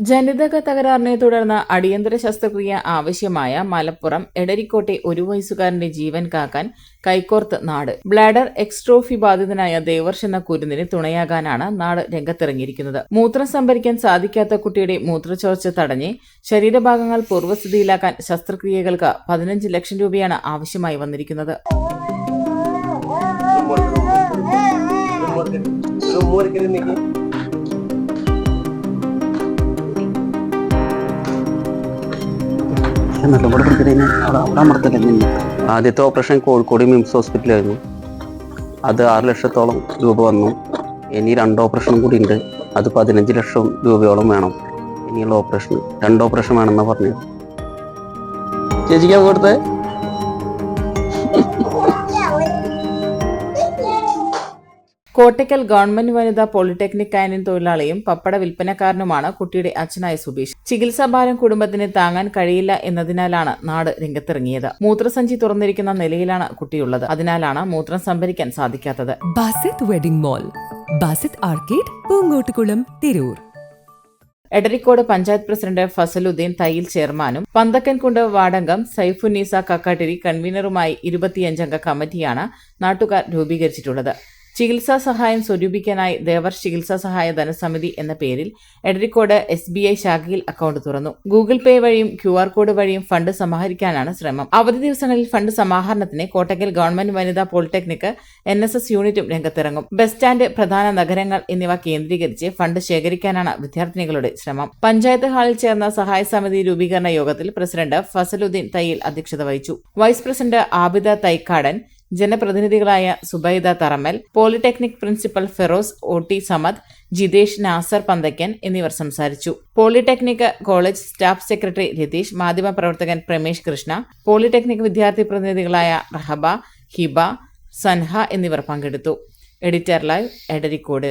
ജനിതക തകരാറിനെ തുടർന്ന് അടിയന്തര ശസ്ത്രക്രിയ ആവശ്യമായ മലപ്പുറം എടരിക്കോട്ടെ ഒരു വയസ്സുകാരന്റെ ജീവൻ കാക്കാൻ കൈക്കോർത്ത് നാട് ബ്ലാഡർ എക്സ്ട്രോഫി ബാധിതനായ ദേവർഷ് എന്ന കുരുന്നിന് തുണയാകാനാണ് നാട് രംഗത്തിറങ്ങിയിരിക്കുന്നത് മൂത്രം സംഭരിക്കാൻ സാധിക്കാത്ത കുട്ടിയുടെ മൂത്രച്ചോർച്ച തടഞ്ഞ് ശരീരഭാഗങ്ങൾ പൂർവസ്ഥിതിയിലാക്കാൻ ശസ്ത്രക്രിയകൾക്ക് പതിനഞ്ച് ലക്ഷം രൂപയാണ് ആവശ്യമായി വന്നിരിക്കുന്നത് ആദ്യത്തെ ഓപ്പറേഷൻ കോഴിക്കോട് മിംസ് ഹോസ്പിറ്റലായിരുന്നു അത് ആറ് ലക്ഷത്തോളം രൂപ വന്നു. ഇനി രണ്ട് ഓപ്പറേഷനും കൂടി ഉണ്ട് അത് പതിനഞ്ച് ലക്ഷം രൂപയോളം വേണം ഇനിയുള്ള ഓപ്പറേഷൻ രണ്ട് ഓപ്പറേഷൻ വേണമെന്നാണ് പറഞ്ഞു ചേച്ചിക്ക് കൊടുത്തേ? കോട്ടയ്ക്കൽ ഗവൺമെന്റ് വനിതാ പോളിടെക്നിക് കാന്റീൻ തൊഴിലാളിയും പപ്പട വിൽപ്പനക്കാരനുമാണ് കുട്ടിയുടെ അച്ഛനായ സുബീഷ്. ചികിത്സാഭാരം കുടുംബത്തിന് താങ്ങാൻ കഴിയില്ല എന്നതിനാലാണ് നാട് രംഗത്തിറങ്ങിയത്. മൂത്രസഞ്ചി തുറന്നിരിക്കുന്ന നിലയിലാണ് കുട്ടിയുള്ളത്. അതിനാലാണ് മൂത്രം സംഭരിക്കാൻ സാധിക്കാത്തത്. Basith wedding mall Basith arcade Poongottukulam Tirur. Edarikode panchayat president Fasaluddin Thayyil ചെയർമാനും പന്തക്കൻകുണ്ട് വാടങ്കം സൈഫുന്നീസ കക്കാട്ടിരി കൺവീനറുമായി ഇരുപത്തിയഞ്ചംഗ കമ്മിറ്റിയാണ് നാട്ടുകാർ രൂപീകരിച്ചിട്ടുള്ളത്. ചികിത്സാ സഹായം സ്വരൂപിക്കാനായി ദേവർ ചികിത്സാ സഹായ ധനസമിതി എന്ന പേരിൽ എടരിക്കോട് എസ് ബി ഐ ശാഖയിൽ അക്കൗണ്ട് തുറന്നു. ഗൂഗിൾ പേ വഴിയും ക്യു ആർ കോഡ് വഴിയും ഫണ്ട് സമാഹരിക്കാനാണ് ശ്രമം. അവധി ദിവസങ്ങളിൽ ഫണ്ട് സമാഹരണത്തിന് കോട്ടക്കൽ ഗവൺമെന്റ് വനിതാ പോളിടെക്നിക് എൻ എസ് എസ് യൂണിറ്റും രംഗത്തിറങ്ങും. ബസ് സ്റ്റാൻഡ് പ്രധാന നഗരങ്ങൾ എന്നിവ കേന്ദ്രീകരിച്ച് ഫണ്ട് ശേഖരിക്കാനാണ് വിദ്യാർത്ഥിനികളുടെ ശ്രമം. പഞ്ചായത്ത് ഹാളിൽ ചേർന്ന സഹായ സമിതി രൂപീകരണ യോഗത്തിൽ പ്രസിഡന്റ് ഫസലുദ്ദീൻ തയ്യിൽ അധ്യക്ഷത വഹിച്ചു. Vice president Abida Thaikkadan ജനപ്രതിനിധികളായ Subaida Tharamal polytechnic principal Feroz O T Samad Jithesh Nasar Panthakkan എന്നിവർ സംസാരിച്ചു. Polytechnic college staff secretary Ratheesh മാധ്യമപ്രവർത്തകൻ പ്രമേഷ് കൃഷ്ണ പോളിടെക്നിക് വിദ്യാർത്ഥി പ്രതിനിധികളായ റഹബ ഹിബ സൻഹ എന്നിവർ പങ്കെടുത്തു. Editor live Edarikode.